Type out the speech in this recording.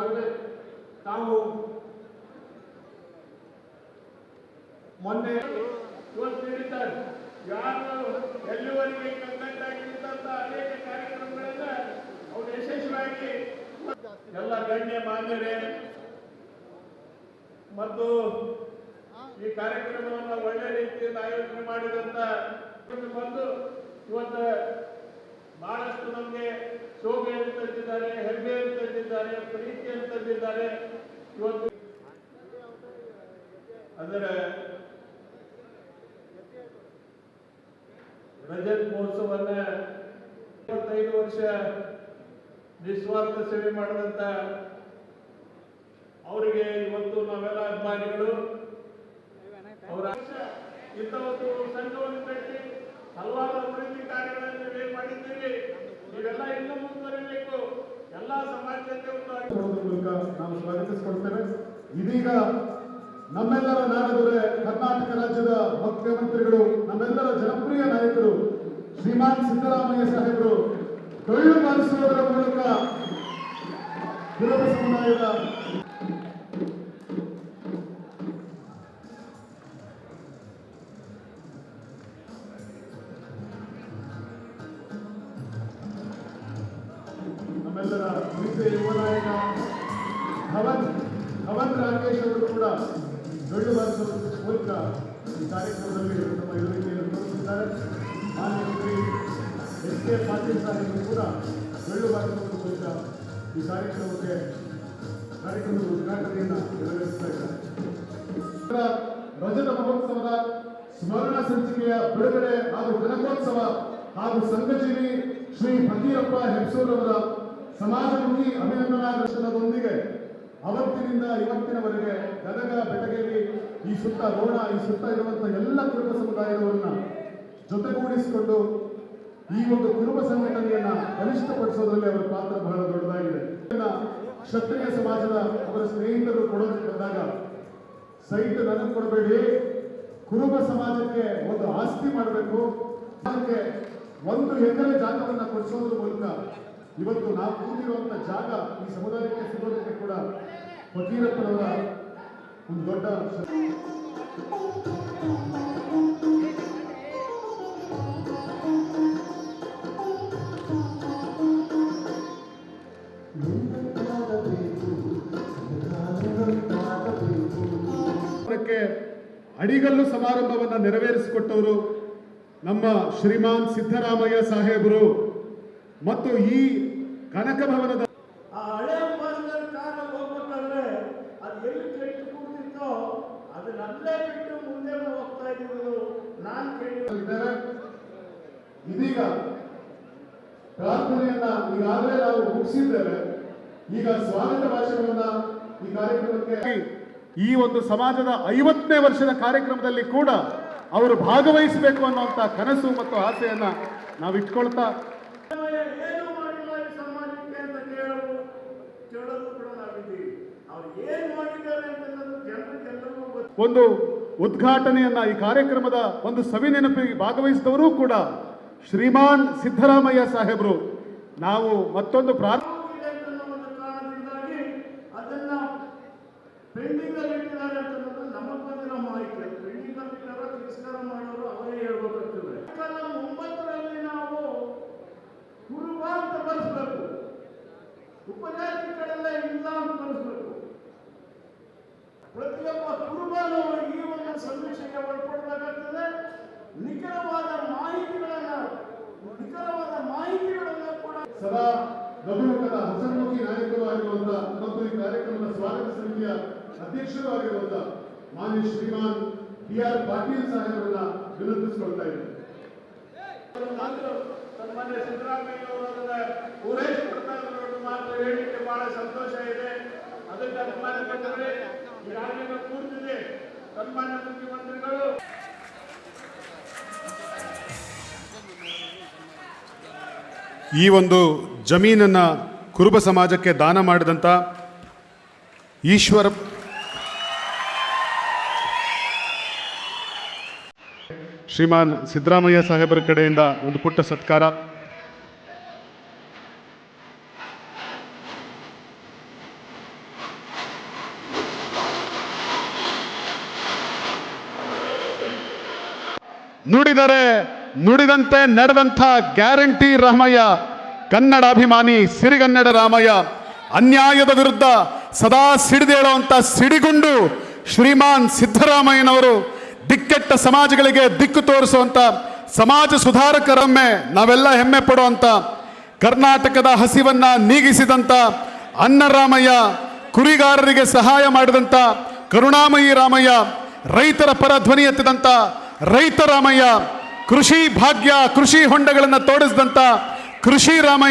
ಆಗಬೇಕು ತಾವು ಮೊನ್ನೆ ಹೇಳಿದ್ದಾರೆ. ಯಾರು ಎಲ್ಲಿವರೆಗೆ ಕಗ್ಗಂಟಾಗಿದ್ದಂತ ಅನೇಕ ಕಾರ್ಯಕ್ರಮಗಳನ್ನ ಅವರು ಯಶಸ್ವಿಯಾಗಿ ಎಲ್ಲ ಗಣ್ಯ ಮಾನ್ಯರೇ, ಮತ್ತು ಈ ಕಾರ್ಯಕ್ರಮವನ್ನು ಒಳ್ಳೆ ರೀತಿಯಿಂದ ಆಯೋಜನೆ ಮಾಡಿದಂತ ಬಂದು ಇವತ್ತು ಬಹಳಷ್ಟು ನಮಗೆ ಶೋಭೆಯನ್ನು ತಂದಿದ್ದಾರೆ ಹೆಮ್ಮೆಯನ್ನು ತಂದಿದ್ದಾರೆ ಪ್ರೀತಿಯನ್ನು ತಂದಿದ್ದಾರೆ ಇವತ್ತು ಅದರ ರಜತ್ ಮಹೋತ್ಸವನ್ನ ಇಪ್ಪತ್ತೈದು ವರ್ಷ ನಿಸ್ವಾರ್ಥ ಸೇವೆ ಮಾಡಿದಂತ ಅವರಿಗೆ ಇವತ್ತು ನಾವೆಲ್ಲ ಅಭಿಮಾನಿಗಳು. ಅವರ ಇಂಥ ಒಂದು ಸಂಘವನ್ನು ಕಟ್ಟಿ ಹಲವಾರು ಅಭಿವೃದ್ಧಿ ಕಾರ್ಯಗಳನ್ನು ನೀವೇ ಮಾಡಿದ್ದೀರಿ. ನೀವೆಲ್ಲ ಇನ್ನೂ ಮುಂದುವರಿಬೇಕು. ಎಲ್ಲ ಸಮಾಜಕ್ಕೆ ಮೂಲಕ ನಾವು ಸ್ವಾಗತಿಸಿಕೊಡ್ತೇವೆ. ಇದೀಗ ನಮ್ಮೆಲ್ಲರ ನಾಡದೊರೆ ಕರ್ನಾಟಕ ರಾಜ್ಯದ ಮುಖ್ಯಮಂತ್ರಿಗಳು, ನಮ್ಮೆಲ್ಲರ ಜನಪ್ರಿಯ ನಾಯಕರು ಶ್ರೀಮಾನ್ ಸಿದ್ದರಾಮಯ್ಯ ಸಾಹೇಬರು ಡೊಳ್ಳು ಬಾರಿಸುವುದರ ಮೂಲಕ ಕುರುಬ ಸಮುದಾಯದ ನಮ್ಮೆಲ್ಲರ ಮಿತ್ರ ಯುವ ನಾಯಕ ಧವನ್ ಧವನ್ ರಾಕೇಶ್ ಅವರು ಕೂಡ ದೊಡ್ಡ ಮೂಲಕ ಈ ಕಾರ್ಯಕ್ರಮದಲ್ಲಿ ತಮ್ಮ ಇರುವಿಕೆಯನ್ನು ತೋರಿಸಿದ್ದಾರೆ ಮಾನ್ಯ ಶ್ರೀ ಎಸ್ ಕೆ ಪಾಟೀಲ್ ಸಾಹೇಬರು ಕೂಡ ದೊಡ್ಡ ಬಾರಿಸುವ ಮೂಲಕ ಈ ಕಾರ್ಯಕ್ರಮಕ್ಕೆ ಕಾರ್ಯಕ್ರಮದ ಉದ್ಘಾಟನೆಯನ್ನು ನೆರವೇರಿಸ್ತಾ ಇದ್ದಾರೆ. ರಜತ ಮಹೋತ್ಸವದ ಸ್ಮರಣ ಸಂಚಿಕೆಯ ಬಿಡುಗಡೆ ಹಾಗೂ ಜನಕೋತ್ಸವ ಹಾಗೂ ಸಂಘಜೀವಿ ಶ್ರೀ ಫಕೀರಪ್ಪ ಹೆಬ್ಸೂರವರ ಸಮಾಜಮುಖಿ ಅಭಿನಂದನಾ ದರ್ಶನದೊಂದಿಗೆ ಅವತ್ತಿನಿಂದ ಇವತ್ತಿನವರೆಗೆ ಗದಗ ಬೆಟಗೇರಿ, ಈ ಸುತ್ತ ರೋಣ, ಈ ಸುತ್ತ ಇರುವಂತಹ ಎಲ್ಲ ಕುರುಬ ಸಮುದಾಯದವರನ್ನ ಜೊತೆಗೂಡಿಸಿಕೊಂಡು ಈ ಒಂದು ಕುರುಬ ಸಂಘಟನೆಯನ್ನ ಬಲಿಷ್ಠಪಡಿಸೋದ್ರಲ್ಲಿ ಅವರ ಪಾತ್ರ ಬಹಳ ದೊಡ್ಡದಾಗಿದೆ. ಕ್ಷತ್ರಿಯ ಸಮಾಜದ ಅವರ ಸ್ನೇಹಿತರು ಕೊಡೋದಕ್ಕೆ ಬಂದಾಗ ಸೈಟ್ ನನಗೆ ಕೊಡಬೇಡಿ. ಕುರುಬ ಸಮಾಜಕ್ಕೆ ಒಂದು ಆಸ್ತಿ ಮಾಡಬೇಕು. ಅದಕ್ಕೆ ಒಂದು ಎಕರೆ ಜಾಗವನ್ನು ಕೊಡಿಸೋದ್ರ ಮೂಲಕ ಇವತ್ತು ನಾವು ಕೂತಿರುವಂತ ಜಾಗ ಈ ಸಮುದಾಯಕ್ಕೆ ಸಿಗೋದಕ್ಕೆ ಕೂಡ ಫಕೀರಪ್ಪನವರ ಒಂದು ದೊಡ್ಡ ಅಡಿಗಲ್ಲು ಸಮಾರಂಭವನ್ನು ನೆರವೇರಿಸಿಕೊಟ್ಟವರು ನಮ್ಮ ಶ್ರೀಮಾನ್ ಸಿದ್ದರಾಮಯ್ಯ ಸಾಹೇಬರು. ಮತ್ತು ಈ ಕನಕ ಭವನದ ಆ ಹಳೆ ಬಸ್ನಲ್ಲಿ ಕಾರಲ್ಲಿ ಹೋಗ್ಬೇಕಾದ್ರೆ ಅದು ಎಲ್ಲಿ ಕೆಟ್ಟು ಕೂತಿತ್ತೋ ಅದನ್ನ ಅಲ್ಲೇ ಬಿಟ್ಟು ಮುಂದೆ ಹೋಗ್ತಾ ಇದ್ದೀವಿ ನಾನು. ಇದೀಗ ಪ್ರಾರ್ಥನೆಯನ್ನ ಈಗಾಗಲೇ ನಾವು ಮುಗಿಸಿದ್ದೇವೆ ಈಗ ಸ್ವಾಗತ ಭಾಷಣವನ್ನ ಈ ಕಾರ್ಯಕ್ರಮಕ್ಕೆ ಈ ಒಂದು ಸಮಾಜದ ಐವತ್ತನೇ ವರ್ಷದ ಕಾರ್ಯಕ್ರಮದಲ್ಲಿ ಕೂಡ ಅವರು ಭಾಗವಹಿಸಬೇಕು ಅನ್ನುವಂತ ಕನಸು ಮತ್ತು ಆಸೆಯನ್ನ ನಾವು ಇಟ್ಕೊಳ್ತಾ ಏನು ಮಾಡಿಲ್ಲ ಈ ಸಮಾಜಕ್ಕೆ ಅಂತ ಕೇಳೋದು ಕೇಳೋದು ಕೂಡ ನಾವಿದ್ದೀವಿ ಅವ್ರು ಏನ್ ಮಾಡಿದ್ದಾರೆ ಅಂತ ಅನ್ನೋದು ಜನರಿಗೆಲ್ಲರಿಗೂ ಗೊತ್ತು ಒಂದು ಉದ್ಘಾಟನೆಯನ್ನ ಈ ಕಾರ್ಯಕ್ರಮದ ಒಂದು ಸವಿ ನೆನಪಿಗೆ ಭಾಗವಹಿಸಿದವರು ಕೂಡ ಶ್ರೀಮಾನ್ ಸಿದ್ದರಾಮಯ್ಯ ಸಾಹೇಬರು. ನಾವು ಮತ್ತೊಂದು ಪ್ರಾರ್ಥ ಅವರೇ ಹೇಳ್ಬೇಕಾಗ್ತದೆ ಕಾಲ ಒಂಬತ್ತರಲ್ಲಿ ನಾವು ಕುರುಬ ಅಂತ ಬರೆಸ್ಬೇಕು ಉಪಜಾತಿ ಕಡೆಲ್ಲ ಇಲ್ಲ ಅಂತ ಬರೆಸ್ಬೇಕು ಪ್ರತಿಯೊಬ್ಬ ಕುರುಬನು ಈ ಒಂದು ಸಮೀಕ್ಷೆಗೆ ಒಳಪಡಬೇಕಾಗ್ತದೆ ನಿಖರವಾದ ಮಾಹಿತಿಗಳನ್ನ ನಿಖರವಾದ ಮಾಹಿತಿಗಳನ್ನ ಕೂಡ ಸದಾ ನಗುಮುಖದ ಹಸನ್ಮುಖಿ ನಾಯಕರು ಆಗಿರುವಂತ ಮತ್ತು ಈ ಸ್ವಾಗತ ಸಮಿತಿಯ ಅಧ್ಯಕ್ಷರು ಆಗಿರುವಂತ ಮಾನ್ಯ ಶ್ರೀಮಾನ್ ಬಿ ಆರ್ ಪಾಟೀಲ್ ಸಾಹೇಬರನ್ನ ವಿನಂತಿಸಿಕೊಳ್ತಾ ಇದ್ದೇನೆ. ಸನ್ಮಾನ್ಯ ಸಿದ್ದರಾಮಯ್ಯ ಅವರನ್ನ ಪೂರೈಸಿಕೊಡ್ತಾರೆ ಮಾತು ಹೇಳಿಕ್ಕೆ ಬಹಳ ಸಂತೋಷ ಇದೆ. ಅದಕ್ಕೆ ಅಭಿಮಾನ ಪಟ್ಟರೆ ರಾಜ್ಯದ ಕೂರ್ತಿದೆ ಸನ್ಮಾನ್ಯ ಮುಖ್ಯಮಂತ್ರಿಗಳು. ಈ ಒಂದು ಜಮೀನನ್ನು ಕುರುಬ ಸಮಾಜಕ್ಕೆ ದಾನ ಮಾಡಿದಂಥ ಈಶ್ವರ ಶ್ರೀಮಾನ್ ಸಿದ್ದರಾಮಯ್ಯ ಸಾಹೇಬರ ಕಡೆಯಿಂದ ಒಂದು ಪುಟ್ಟ ಸತ್ಕಾರ. ನುಡಿದರೆ ನುಡಿದಂತೆ ನಡೆದಂಥ ಗ್ಯಾರಂಟಿ ರಾಮಯ್ಯ ಕನ್ನಡಾಭಿಮಾನಿ ಸಿರಿಗನ್ನಡ ರಾಮಯ್ಯ, ಅನ್ಯಾಯದ ವಿರುದ್ಧ ಸದಾ ಸಿಡಿದೇಳುವಂಥ ಸಿಡಿಗುಂಡು ಶ್ರೀಮಾನ್ ಸಿದ್ದರಾಮಯ್ಯನವರು ದಿಕ್ಕೆಟ್ಟ ಸಮಾಜಗಳಿಗೆ ದಿಕ್ಕು ತೋರಿಸುವಂಥ ಸಮಾಜ ಸುಧಾರಕರೊಮ್ಮೆ ನಾವೆಲ್ಲ ಹೆಮ್ಮೆ ಪಡುವಂಥ ಕರ್ನಾಟಕದ ಹಸಿವನ್ನ ನೀಗಿಸಿದಂಥ ಅನ್ನರಾಮಯ್ಯ, ಕುರಿಗಾರರಿಗೆ ಸಹಾಯ ಮಾಡಿದಂಥ ಕರುಣಾಮಯಿ ರಾಮಯ್ಯ, ರೈತರ ಪರ ಧ್ವನಿ ಎತ್ತಿದಂಥ ರೈತ ರಾಮಯ್ಯ, ಕೃಷಿ ಭಾಗ್ಯ, ಕೃಷಿ ಹೊಂಡಗಳನ್ನು ತೋಡಿಸಿದಂಥ ಕೃಷಿ ರಾಮಯ್ಯ.